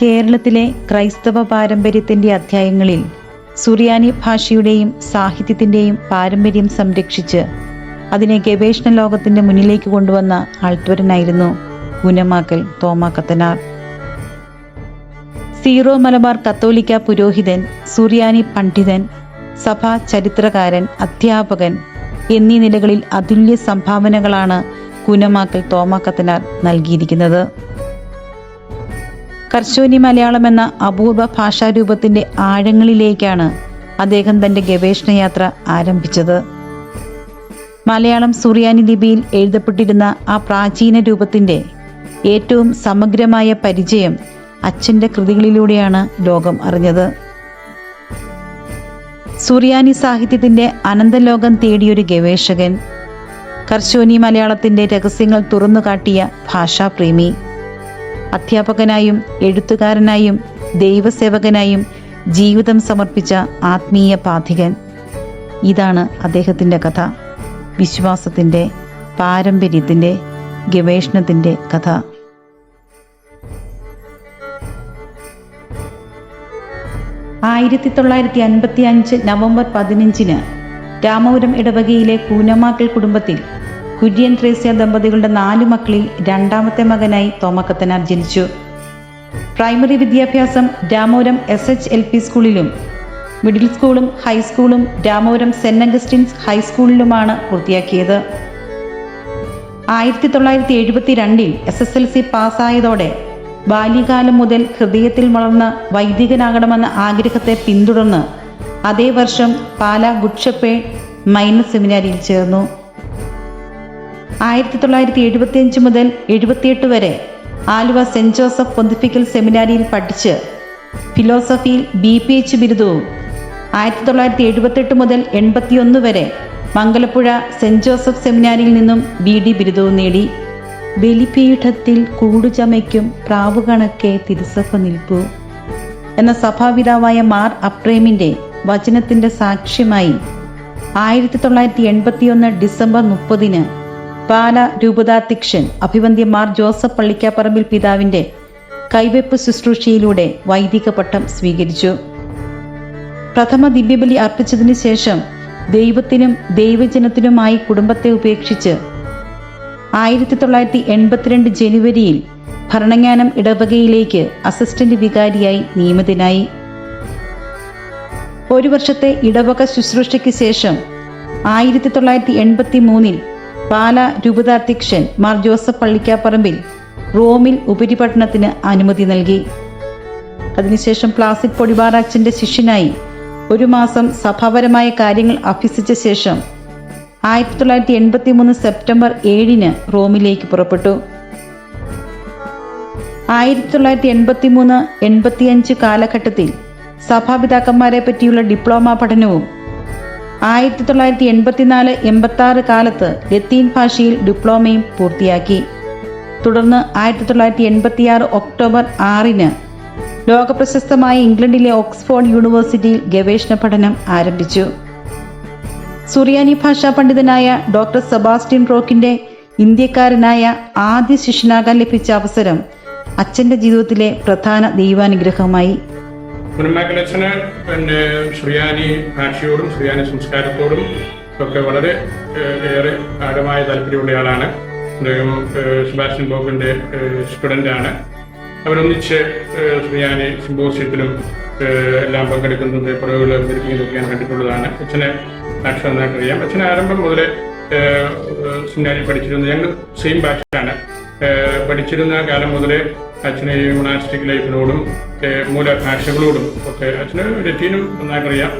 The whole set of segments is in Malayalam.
കേരളത്തിലെ ക്രൈസ്തവ പാരമ്പര്യത്തിന്റെ അധ്യായങ്ങളിൽ സുറിയാനി ഭാഷയുടെയും സാഹിത്യത്തിന്റെയും പാരമ്പര്യം സംരക്ഷിച്ച് അതിനെ ഗവേഷണ ലോകത്തിന്റെ മുന്നിലേക്ക് കൊണ്ടുവന്ന ആൾത്വരനായിരുന്നു ഗുണമാക്കൽ തോമാക്കത്തനാർ കത്തനാർ. സീറോ മലബാർ കത്തോലിക്ക പുരോഹിതൻ സുറിയാനി പണ്ഡിതൻ സഭാ ചരിത്രകാരൻ അധ്യാപകൻ എന്നീ നിലകളിൽ അതുല്യ സംഭാവനകളാണ് കുനമാക്കൽ തോമാക്കത്തനാർ നൽകിയിരിക്കുന്നത്. കർശോനി മലയാളം എന്ന അപൂർവ ഭാഷാരൂപത്തിന്റെ ആഴങ്ങളിലേക്കാണ് അദ്ദേഹം തന്റെ ഗവേഷണയാത്ര ആരംഭിച്ചത്. മലയാളം സുറിയാനി ലിപിയിൽ എഴുതപ്പെട്ടിരുന്ന ആ പ്രാചീന രൂപത്തിന്റെ ഏറ്റവും സമഗ്രമായ പരിചയം അച്ഛന്റെ കൃതികളിലൂടെയാണ് ലോകം അറിഞ്ഞത്. സുറിയാനി സാഹിത്യത്തിന്റെ അനന്തലോകം തേടിയൊരു ഗവേഷകൻ കർശോനി മലയാളത്തിന്റെ രഹസ്യങ്ങൾ തുറന്നു കാട്ടിയ ഭാഷാപ്രേമി. അധ്യാപകനായും എഴുത്തുകാരനായും ദൈവസേവകനായും ജീവിതം സമർപ്പിച്ച ആത്മീയ പാധികൻ. ഇതാണ് അദ്ദേഹത്തിന്റെ കഥ. വിശ്വാസത്തിന്റെ പാരമ്പര്യത്തിന്റെ ഗവേഷണത്തിന്റെ കഥ. ആയിരത്തി തൊള്ളായിരത്തി അൻപത്തി അഞ്ച് നവംബർ പതിനഞ്ചിന് രാമപുരം ഇടവകയിലെ കൂനമാക്കൽ കുടുംബത്തിൽ കുര്യൻ ത്രേസ്യ ദമ്പതികളുടെ നാല് മക്കളിൽ രണ്ടാമത്തെ മകനായി തോമക്കത്തനാർ ജനിച്ചു. പ്രൈമറി വിദ്യാഭ്യാസം Ramapuram S H L P സ്കൂളിലും മിഡിൽ സ്കൂളും ഹൈസ്കൂളും രാമപുരം സെന്റ് അഗസ്റ്റിൻസ് ഹൈസ്കൂളിലുമാണ് പൂർത്തിയാക്കിയത് ആയിരത്തി തൊള്ളായിരത്തി എഴുപത്തി രണ്ടിൽ എസ് എസ് എൽ സി പാസ്സായതോടെ ബാല്യകാലം മുതൽ ഹൃദയത്തിൽ വളർന്ന വൈദികനാകണമെന്ന ആഗ്രഹത്തെ പിന്തുടർന്ന് അതേ വർഷം പാല ഗുഡ്ഷപ്പേ മൈനസ് സെമിനാരിയിൽ ചേർന്നു. ആയിരത്തി തൊള്ളായിരത്തി എഴുപത്തിയഞ്ച് മുതൽ എഴുപത്തിയെട്ട് വരെ ആലുവ സെന്റ് ജോസഫ് പൊന്തിഫിക്കൽ സെമിനാരിയിൽ പഠിച്ച് ഫിലോസഫിയിൽ ബി പി എച്ച് ബിരുദവും ആയിരത്തി തൊള്ളായിരത്തി എഴുപത്തെട്ട് മുതൽ എൺപത്തിയൊന്ന് വരെ മംഗലപ്പുഴ സെന്റ് ജോസഫ് സെമിനാരിയിൽ നിന്നും ബി ഡി ബിരുദവും നേടി. ബലിപീഠത്തിൽ കൂടുചമയ്ക്കും പ്രാവുകണക്കെ തിരുസഭ നിൽപ്പു എന്ന സഭാപിതാവായ മാർ അപ്രേമിന്റെ വചനത്തിന്റെ സാക്ഷ്യമായി ആയിരത്തി തൊള്ളായിരത്തി എൺപത്തിയൊന്ന് ഡിസംബർ മുപ്പതിന് പാല രൂപതാധ്യക്ഷൻ അഭിവന്ദ്യമാർ ജോസഫ് പള്ളിക്കാപ്പറമ്പിൽ പിതാവിന്റെ കൈവെപ്പ് ശുശ്രൂഷയിലൂടെ വൈദിക പട്ടം സ്വീകരിച്ചു. പ്രഥമ ദിവ്യബലി അർപ്പിച്ചതിനു ശേഷം ദൈവത്തിനും ദൈവജനത്തിനുമായി കുടുംബത്തെ ഉപേക്ഷിച്ച് ആയിരത്തി തൊള്ളായിരത്തി എൺപത്തിരണ്ട് ജനുവരിയിൽ ഭരണങ്ങാനം ഇടവകയിലേക്ക് അസിസ്റ്റന്റ് വികാരിയായി നിയമിതനായി. ഒരു വർഷത്തെ ഇടവക ശുശ്രൂഷയ്ക്ക് ശേഷം ആയിരത്തി തൊള്ളായിരത്തി എൺപത്തി മൂന്നിൽ പാല രൂപതാധ്യക്ഷൻ മാർ ജോസഫ് പള്ളിക്കാപ്പറമ്പിൽ റോമിൽ ഉപരിപഠനത്തിന് അനുമതി നൽകി. അതിനുശേഷം പ്ലാസിക് പൊടിവാറാച്ചന്റെ ശിഷ്യനായി ഒരു മാസം സഭാപരമായ കാര്യങ്ങൾ അഭ്യസിച്ച ശേഷം ആയിരത്തി തൊള്ളായിരത്തി എൺപത്തി മൂന്ന് സെപ്റ്റംബർ ഏഴിന് റോമിലേക്ക് പുറപ്പെട്ടു. ആയിരത്തി തൊള്ളായിരത്തി എൺപത്തി മൂന്ന് എൺപത്തിയഞ്ച് കാലഘട്ടത്തിൽ സഭാപിതാക്കന്മാരെ പറ്റിയുള്ള ഡിപ്ലോമ പഠനവും ആയിരത്തി തൊള്ളായിരത്തി എൺപത്തിനാല് എൺപത്തി കാലത്ത് ലത്തീൻ ഭാഷയിൽ ഡിപ്ലോമയും പൂർത്തിയാക്കി. തുടർന്ന് ആയിരത്തി തൊള്ളായിരത്തി എൺപത്തിയാറ് ഒക്ടോബർ ആറിന് ലോകപ്രശസ്തമായ ഇംഗ്ലണ്ടിലെ ഓക്സ്ഫോർഡ് യൂണിവേഴ്സിറ്റിയിൽ ഗവേഷണ പഠനം ആരംഭിച്ചു. സുറിയാനി ഭാഷാ പണ്ഡിതനായ ഡോക്ടർ സെബാസ്റ്റ്യൻ റോക്കിന്റെ ഇന്ത്യക്കാരനായ ആദ്യ ശിഷ്യനാകാൻ ലഭിച്ച അവസരം അച്ഛന്റെ ജീവിതത്തിലെ പ്രധാന ദൈവാനുഗ്രഹമായി. കുരുമാക്കലച്ഛന് പിന്നെ ശ്രീയാനി ഭാഷയോടും ശ്രീയാനി സംസ്കാരത്തോടും ഒക്കെ വളരെ ഏറെ ആഴമായ താല്പര്യമുള്ള അദ്ദേഹം സുഭാഷൻ ബോബിന്റെ ബോബിന്റെ സ്റ്റുഡന്റ് ആണ് അവരൊന്നിച്ച് ശ്രീയാനി സിംബോസിയത്തിലും എല്ലാം പങ്കെടുക്കുന്നത് പുറകുകൾ അവതരിപ്പിക്കുന്നതൊക്കെയാണ് കണ്ടിട്ടുള്ളതാണ്. അച്ഛനെ ഭാഷ നന്നായിട്ട് അറിയാം അച്ഛനെ ആരംഭം മുതലേ സെമിനാരിൽ പഠിച്ചിരുന്നത്. ഞങ്ങൾ സെയിം ഭാഷയാണ് പഠിച്ചിരുന്ന കാലം മുതലേ അച്ഛന് മൊണാസ്റ്റിക് ലൈഫിനോടും മൂല ഭാഷകളോടും ഒക്കെ അച്ഛന് രറ്റീനും നന്നായിട്ടറിയാം.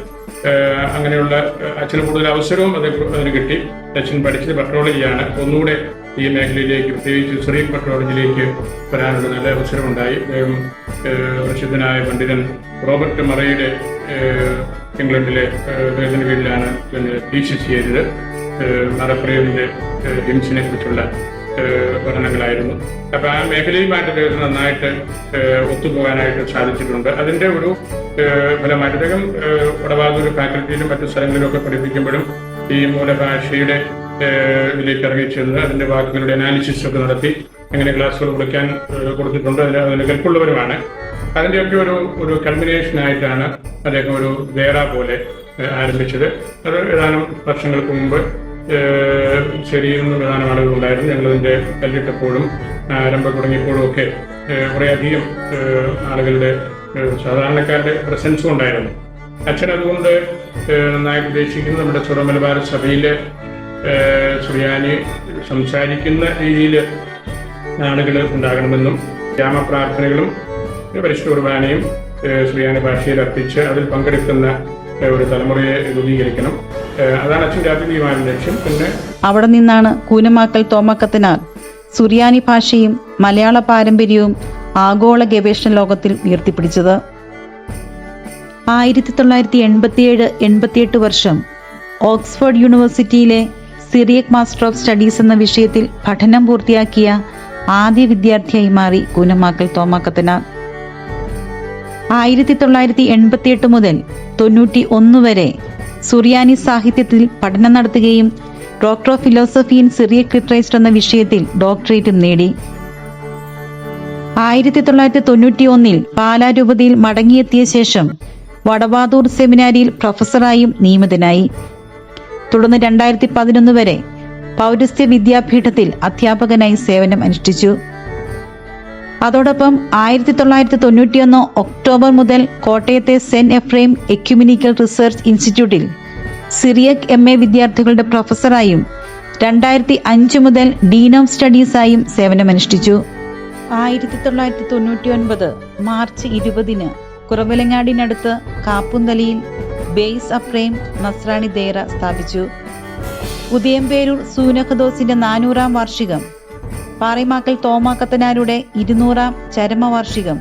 അങ്ങനെയുള്ള അച്ഛന് കൂടുതൽ അവസരവും അത് അതിന് കിട്ടി. അച്ഛൻ പഠിച്ചത് പെട്രോളജിയാണ്. ഒന്നുകൂടെ ഈ മേഖലയിലേക്ക് പ്രത്യേകിച്ച് ശ്രീ പെട്രോളജിയിലേക്ക് വരാനുള്ള നല്ല അവസരമുണ്ടായി. അദ്ദേഹം പ്രസിദ്ധനായ പണ്ഡിതൻ റോബർട്ട് മറയുടെ ഇംഗ്ലണ്ടിലെ അദ്ദേഹത്തിന്റെ കീഴിലാണ് പിന്നെ തീസിസ് ചെയ്തത്. മറപ്രേമിന്റെ ഹിംസിനെ കുറിച്ചുള്ള പഠനങ്ങളായിരുന്നു. അപ്പൊ ആ മേഖലയുമായിട്ട് അദ്ദേഹത്തിന് നന്നായിട്ട് ഒത്തുപോകാനായിട്ട് സാധിച്ചിട്ടുണ്ട്. അതിന്റെ ഒരു ഫലമായിട്ട് അദ്ദേഹം വടവാതൂർ ഫാക്കൽറ്റിയിലും മറ്റു സ്ഥലങ്ങളിലും ഒക്കെ പഠിപ്പിക്കുമ്പോഴും ഈ മൂലഭാഷയുടെ ഇതിലേക്ക് ഇറങ്ങിച്ചെന്ന് അതിന്റെ വാക്കുകളുടെ അനാലിസിസ് ഒക്കെ നടത്തി അങ്ങനെ ക്ലാസ്സുകൾ കൊടുക്കാൻ കൊടുത്തിട്ടുണ്ട്. അതിന് അതിന് കെൽപ്പുള്ളവരുമാണ്. അതിന്റെയൊക്കെ ഒരു ഒരു കൾമിനേഷൻ ആയിട്ടാണ് അദ്ദേഹം ഒരു വേറ പോലെ ആരംഭിച്ചത്. അത് ഏതാനും വർഷങ്ങൾക്ക് മുമ്പ് ശരിയിൽ ഏതാനും ആളുകൾ ഉണ്ടായിരുന്നു. ഞങ്ങളതിന്റെ കല്ലിട്ടപ്പോഴും ആരംഭം തുടങ്ങിയപ്പോഴും ഒക്കെ കുറേയധികം ആളുകളുടെ സാധാരണക്കാരുടെ പ്രസൻസും ഉണ്ടായിരുന്നു. അച്ഛൻ അതുകൊണ്ട് നന്നായി ഉദ്ദേശിക്കുന്നത് നമ്മുടെ ചുറ മലബാർ സഭയിലെ സുറിയാനി സംസാരിക്കുന്ന രീതിയിൽ ആളുകൾ ഉണ്ടാകണമെന്നും ഗ്രാമപ്രാർത്ഥനകളും പരിശുദ്ധ കുർബാനയും സുറിയാനി ഭാഷയിൽ അർപ്പിച്ച് അതിൽ പങ്കെടുക്കുന്ന ഒരു തലമുറയെ രൂപീകരിക്കണം. അതാണ് ലക്ഷ്യം. പിന്നെ അവിടെ നിന്നാണ് കൂനമാക്കൽ തോമാക്കത്തിനാൽ സുറിയാനി ഭാഷയും മലയാള പാരമ്പര്യവും ആഗോള ഗവേഷണ ലോകത്തിൽ ഉയർത്തിപ്പിടിച്ചത്. ആയിരത്തി തൊള്ളായിരത്തി എൺപത്തിയേഴ് എൺപത്തിയെട്ട് വർഷം ഓക്സ്ഫോർഡ് യൂണിവേഴ്സിറ്റിയിലെ സിറിയക് മാസ്റ്റർ ഓഫ് സ്റ്റഡീസ് എന്ന വിഷയത്തിൽ പഠനം പൂർത്തിയാക്കിയ ആദ്യ വിദ്യാർത്ഥിയായി മാറി കൂനമാക്കൽ തോമാക്കത്തിനാൽ. ആയിരത്തി തൊള്ളായിരത്തി എൺപത്തിയെട്ട് മുതൽ തൊണ്ണൂറ്റി ഒന്ന് വരെ സുറിയാനി സാഹിത്യത്തിൽ പഠനം നടത്തുകയും doctor of philosophy in Syriac literature എന്ന വിഷയത്തിൽ ഡോക്ടറേറ്റും നേടി. ആയിരത്തി തൊള്ളായിരത്തി തൊണ്ണൂറ്റി ഒന്നിൽ പാലാരൂപതയിൽ മടങ്ങിയെത്തിയ ശേഷം വടവാതൂർ സെമിനാരിയിൽ പ്രൊഫസറായും നിയമിതനായി. തുടർന്ന് രണ്ടായിരത്തി പതിനൊന്ന് വരെ പൗരസ്ത്യ വിദ്യാപീഠത്തിൽ അധ്യാപകനായി സേവനം അനുഷ്ഠിച്ചു. അതോടൊപ്പം ആയിരത്തി തൊള്ളായിരത്തി തൊണ്ണൂറ്റിയൊന്ന് ഒക്ടോബർ മുതൽ കോട്ടയത്തെ സെന്റ് എഫ്രൈം എക്യുമിനിക്കൽ റിസർച്ച് ഇൻസ്റ്റിറ്റ്യൂട്ടിൽ സിറിയക് എം എ വിദ്യാർത്ഥികളുടെ പ്രൊഫസറായും രണ്ടായിരത്തി അഞ്ച് മുതൽ ഡീൻ ഓഫ് സ്റ്റഡീസായും സേവനമനുഷ്ഠിച്ചു. ആയിരത്തി തൊള്ളായിരത്തി തൊണ്ണൂറ്റി ഒൻപത് മാർച്ച് ഇരുപതിന് കുറവിലങ്ങാടിനടുത്ത് കാപ്പുന്തലിയിൽ ബേസ് അഫ്രൈം നസ്രാണി ദേറ സ്ഥാപിച്ചു. ഉദയംപേരൂർ സൂനഖദോസിന്റെ നാനൂറാം വാർഷികം പാറേമാക്കൽ തോമാക്കത്തനാരുടെ ഇരുന്നൂറാം ചരമവാർഷികം.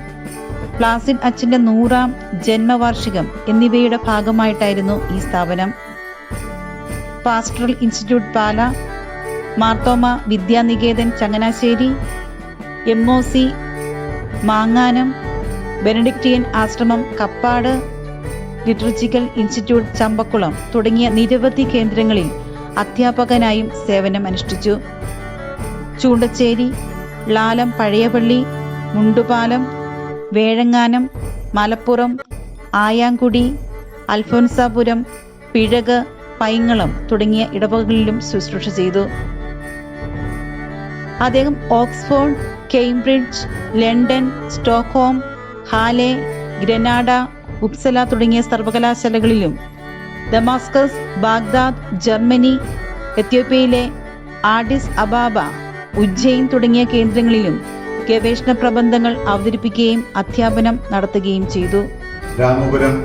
പ്ലാസിഡ് അച്ഛന്റെ നൂറാം ജന്മവാർഷികം എന്നിവയുടെ ഭാഗമായിട്ടായിരുന്നു ഈ സ്ഥാപനം. Pastoral institute Pala Marthoma Vidyaniketan Changanassery M O C മാങ്ങാനം Benedictine ആശ്രമം കപ്പാട് ലിറ്ററച്ചിക്കൽ ഇൻസ്റ്റിറ്റ്യൂട്ട് ചമ്പക്കുളം തുടങ്ങിയ നിരവധി കേന്ദ്രങ്ങളിൽ അധ്യാപകനായും സേവനം അനുഷ്ഠിച്ചു ചൂണ്ടച്ചേരി ലാലം പഴയപള്ളി മുണ്ടുപാലം വേഴങ്ങാനം മലപ്പുറം ആയാങ്കുടി അൽഫോൻസാപുരം പിഴക് പൈങ്ങളം തുടങ്ങിയ ഇടവകളിലും ശുശ്രൂഷ ചെയ്തു. അദ്ദേഹം Oxford Cambridge London Stockholm Halle Granada Uppsala തുടങ്ങിയ സർവകലാശാലകളിലും ദമാസ്കസ് ബാഗ്ദാദ് ജർമ്മനി എത്യോപ്യയിലെ ആഡിസ് അബാബ ഉജ്ജയിൻ തുടങ്ങിയ കേന്ദ്രങ്ങളിലും ഗവേഷണ പ്രബന്ധങ്ങൾ അവതരിപ്പിക്കുകയും അധ്യാപനം നടത്തുകയും ചെയ്തു. രാമപുരം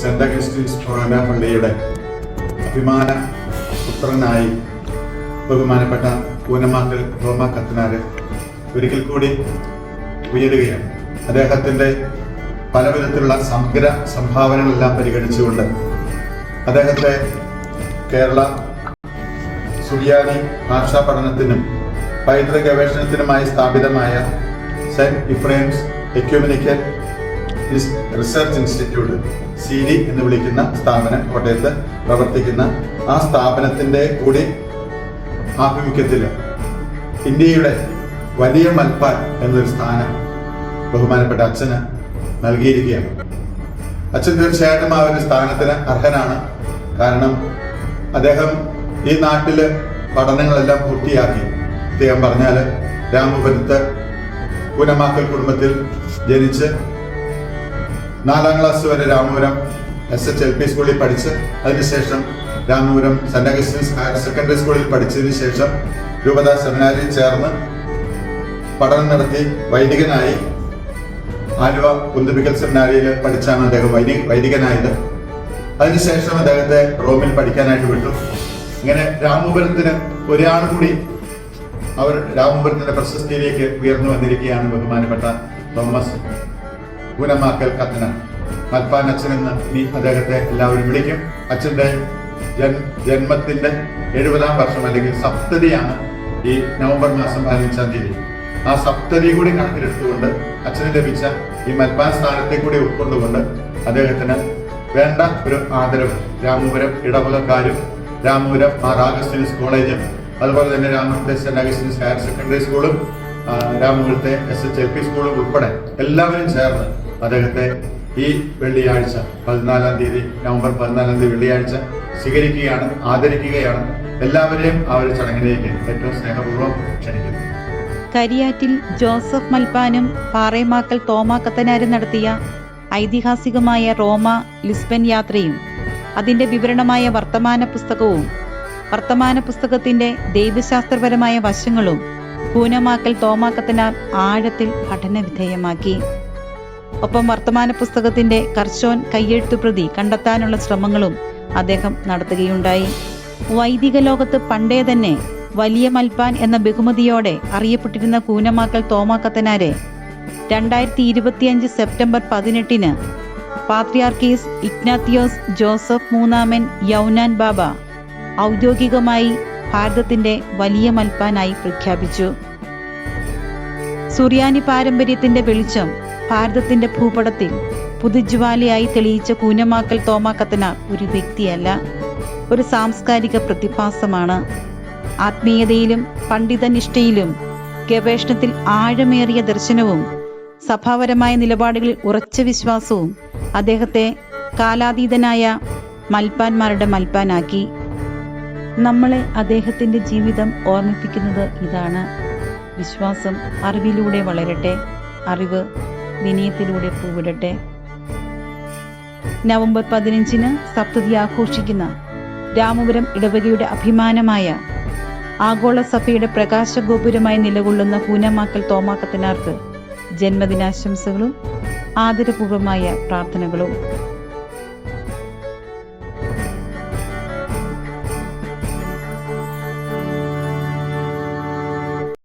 സെന്റ് അഗസ്റ്റിൻസ് ഫൊറോന പള്ളിയുടെ അഭിമാന പുത്രനായി ബഹുമാനപ്പെട്ട പൂനമാങ്കൽ റോമ കത്തനാര് ഒരിക്കൽ കൂടി ഉയരുകയാണ്. അദ്ദേഹത്തിന്റെ പല വിധത്തിലുള്ള സമഗ്ര സംഭാവനകളെല്ലാം പരിഗണിച്ചുകൊണ്ട് അദ്ദേഹത്തെ കേരള സുറിയാനി ഭാഷാ പഠനത്തിനും പൈതൃക ഗവേഷണത്തിനുമായി സ്ഥാപിതമായ saint Ephrem's ecumenical research institute C D എന്ന് വിളിക്കുന്ന സ്ഥാപനം കോട്ടയത്ത് പ്രവർത്തിക്കുന്ന ആ സ്ഥാപനത്തിന്റെ കൂടി ആഭിമുഖ്യത്തിൽ ഇന്ത്യയുടെ വലിയ മൽപ്പാൽ എന്നൊരു സ്ഥാനം ബഹുമാനപ്പെട്ട അച്ഛന് നൽകിയിരിക്കുകയാണ്. അച്ഛൻ തീർച്ചയായിട്ടും ആ ഒരു സ്ഥാനത്തിന് അർഹനാണ്. കാരണം അദ്ദേഹം ഈ നാട്ടിൽ പഠനങ്ങളെല്ലാം പൂർത്തിയാക്കി. അദ്ദേഹം പറഞ്ഞാൽ രാമപുരത്ത് പൂനമാക്കൽ കുടുംബത്തിൽ ജനിച്ച് നാലാം ക്ലാസ് വരെ Ramapuram S H L P സ്കൂളിൽ പഠിച്ച് അതിനുശേഷം Ramapuram saint Augustine's higher secondary സ്കൂളിൽ പഠിച്ചതിന് ശേഷം രൂപതാ സെമിനാരിൽ ചേർന്ന് പഠനം നടത്തി വൈദികനായി ആലുവ കുന്തുപിക്കൽ സെമിനാരിയിൽ പഠിച്ചാണ് അദ്ദേഹം വൈദി വൈദികനായത്. അതിനുശേഷം അദ്ദേഹത്തെ റോമിൽ പഠിക്കാനായിട്ട് വിട്ടു. ഇങ്ങനെ രാമപുരത്തിന് ഒരാൾ കൂടി അവർ രാമപുരത്തിന്റെ പ്രശസ്തിയിലേക്ക് ഉയർന്നു വന്നിരിക്കുകയാണ് ബഹുമാനപ്പെട്ട തോമസ് പൂനമാക്കൽ കത്തന. മൽപ്പാൻ അച്ഛൻ എന്ന് ഇനി അദ്ദേഹത്തെ എല്ലാവരും വിളിക്കും. അച്ഛന്റെ ജന്മത്തിന്റെ എഴുപതാം വർഷം അല്ലെങ്കിൽ സപ്തതിയാണ് ഈ നവംബർ മാസം പതിനഞ്ചാം തീയതി. ആ സപ്തതി കൂടി കണക്കിലെടുത്തുകൊണ്ട് അച്ഛന് ലഭിച്ച ഈ മൽപ്പാൻ സ്ഥാനത്തെ കൂടി ഉൾക്കൊണ്ടുകൊണ്ട് അദ്ദേഹത്തിന് വേണ്ട ഒരു ആദരവ്. രാമപുരം ഇടവകക്കാരും രാമപുരം മാർ ആഗസ്റ്റിൻസ് കോളേജും അതുപോലെ തന്നെ സെന്റ് അഗസ്റ്റിൻസ് ഹയർ സെക്കൻഡറി സ്കൂളും രാമപുരത്തെ എസ് എച്ച് എൽ പി സ്കൂളും ഉൾപ്പെടെ എല്ലാവരും ചേർന്ന് അദ്ദേഹത്തെ ഈ വെള്ളിയാഴ്ച പതിനാലാം തീയതി നവംബർ പതിനാലാം തീയതി വെള്ളിയാഴ്ച സ്വീകരിക്കുകയാണ് ആദരിക്കുകയാണ്. എല്ലാവരെയും ആ ഒരു ചടങ്ങിലേക്ക് ഏറ്റവും സ്നേഹപൂർവം ക്ഷണിക്കുന്നു. കരിയാറ്റിൽ ജോസഫ് മൽപ്പാനും പാറേമാക്കൽ തോമാക്കത്തനാരും നടത്തിയ ഐതിഹാസികമായ റോമ ലിസ്ബൻ യാത്രയും അതിന്റെ വിവരണമായ വർത്തമാന പുസ്തകവും വർത്തമാന പുസ്തകത്തിന്റെ ദൈവശാസ്ത്രപരമായ വശങ്ങളും പൂനമാക്കൽ തോമാക്കത്തനാർ ആഴത്തിൽ പഠനവിധേയമാക്കി. ഒപ്പം വർത്തമാന പുസ്തകത്തിന്റെ കർശോൻ കയ്യെഴുത്തു പ്രതി കണ്ടെത്താനുള്ള ശ്രമങ്ങളും അദ്ദേഹം നടത്തുകയുണ്ടായി. വൈദിക ലോകത്ത് പണ്ടേ തന്നെ വലിയ മൽപ്പാൻ എന്ന ബഹുമതിയോടെ അറിയപ്പെട്ടിരുന്ന കൂനമാക്കൽ തോമാക്കത്തനാരെ രണ്ടായിരത്തി ഇരുപത്തിയഞ്ച് സെപ്റ്റംബർ പതിനെട്ടിന് പാത്രിയാർക്കീസ് ഇഗ്നാത്തിയോസ് ജോസഫ് മൂന്നാമൻ യൗനാൻ ബാബ ഔദ്യോഗികമായി ഭാരതത്തിന്റെ വലിയ മൽപ്പാനായി പ്രഖ്യാപിച്ചു. സുറിയാനി പാരമ്പര്യത്തിന്റെ വെളിച്ചം ഭാരതത്തിന്റെ ഭൂപടത്തിൽ പുതുജ്വാലയായി തെളിയിച്ച കൂനമാക്കൽ തോമാക്കത്തനാർ ഒരു വ്യക്തിയല്ല ഒരു സാംസ്കാരിക പ്രതിഭാസമാണ്. ആത്മീയതയിലും പണ്ഡിതനിഷ്ഠയിലും ഗവേഷണത്തിൽ ആഴമേറിയ ദർശനവും സഭാപരമായ നിലപാടുകളിൽ ഉറച്ച വിശ്വാസവും അദ്ദേഹത്തെ കാലാതീതനായ മൽപ്പാന്മാരുടെ മൽപ്പാനാക്കി. നമ്മളെ അദ്ദേഹത്തിന്റെ ജീവിതം ഓർമ്മിപ്പിക്കുന്നത് ഇതാണ്. വിശ്വാസം അറിവിലൂടെ വളരട്ടെ അറിവ് വിനയത്തിലൂടെ പൂവിടട്ടെ. നവംബർ പതിനഞ്ചിന് സപ്തതി ആഘോഷിക്കുന്ന രാമപുരം ഇടവകയുടെ അഭിമാനമായ ആഗോള സഭയുടെ പ്രകാശ ഗോപുരമായി നിലകൊള്ളുന്ന പൂനമാക്കൽ തോമാക്കത്തിനാർക്ക് ജന്മദിനാശംസകളും ആദരപൂർവമായ പ്രാർത്ഥനകളും.